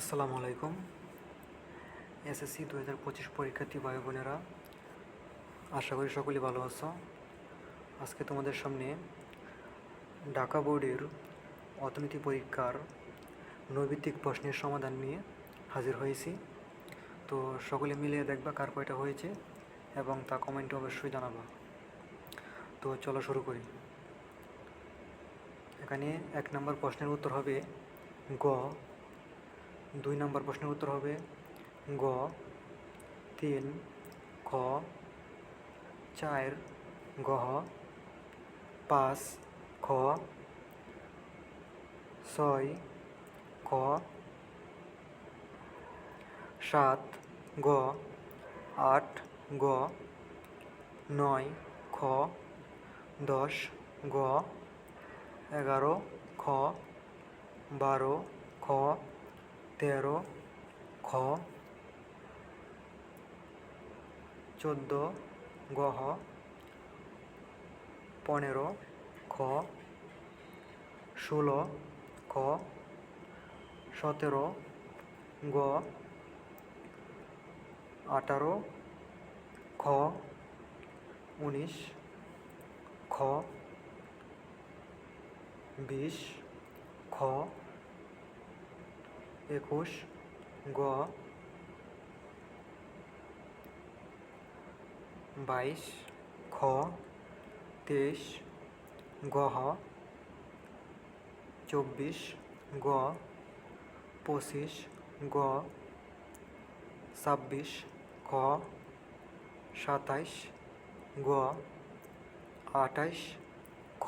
আসসালামু আলাইকুম। এসএসসি দু হাজার পঁচিশ পরীক্ষার্থী ভাই বোনেরা, আশা করি সকলেই ভালো আছো। আজকে তোমাদের সামনে ঢাকা বোর্ডের অর্থনীতি পরীক্ষার নৈবিত্তিক প্রশ্নের সমাধান নিয়ে হাজির হয়েছি। তো সকলে মিলে দেখবা কার কয়টা হয়েছে এবং তা কমেন্টে অবশ্যই জানাবা। তো চলো শুরু করি। এখানে এক নম্বর প্রশ্নের উত্তর হবে গ। দুই নম্বর প্রশ্নের উত্তর হবে গ, তিন, খ, চার গহ পাঁচ, খ, ছয় খ সাত, গ, আট, গ, নয়, খ, দশ, গ, এগারো, খ, বারো, খ তেরো, খ, চোদ্দ গহ পনেরো, খ, ষোলো, খ, সতেরো, গ, আঠারো, খ, উনিশ, খ, বিশ, খ একুশ, গ, বাইশ, খ, তেইশ গহ চব্বিশ, গ, পঁচিশ, গ, ছাব্বিশ খ সাতাইশ, গ, আঠাইশ, খ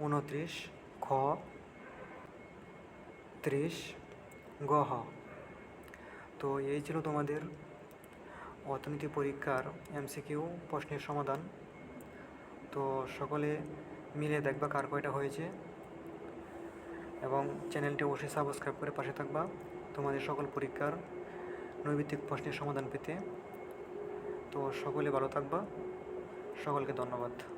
উনত্রিশ খ ত্রিশ গহ তো এই ছিল তোমাদের অর্থনীতি পরীক্ষার এমসিকিউ প্রশ্নের সমাধান। তো সকলে মিলে দেখবা কার কয়টা হয়েছে এবং চ্যানেলটি অবশ্যই সাবস্ক্রাইব করে পাশে থাকবা তোমাদের সকল পরীক্ষার নৈবিত্তিক প্রশ্নের সমাধান পেতে। তো সকলে ভালো থাকবা। সকলকে ধন্যবাদ।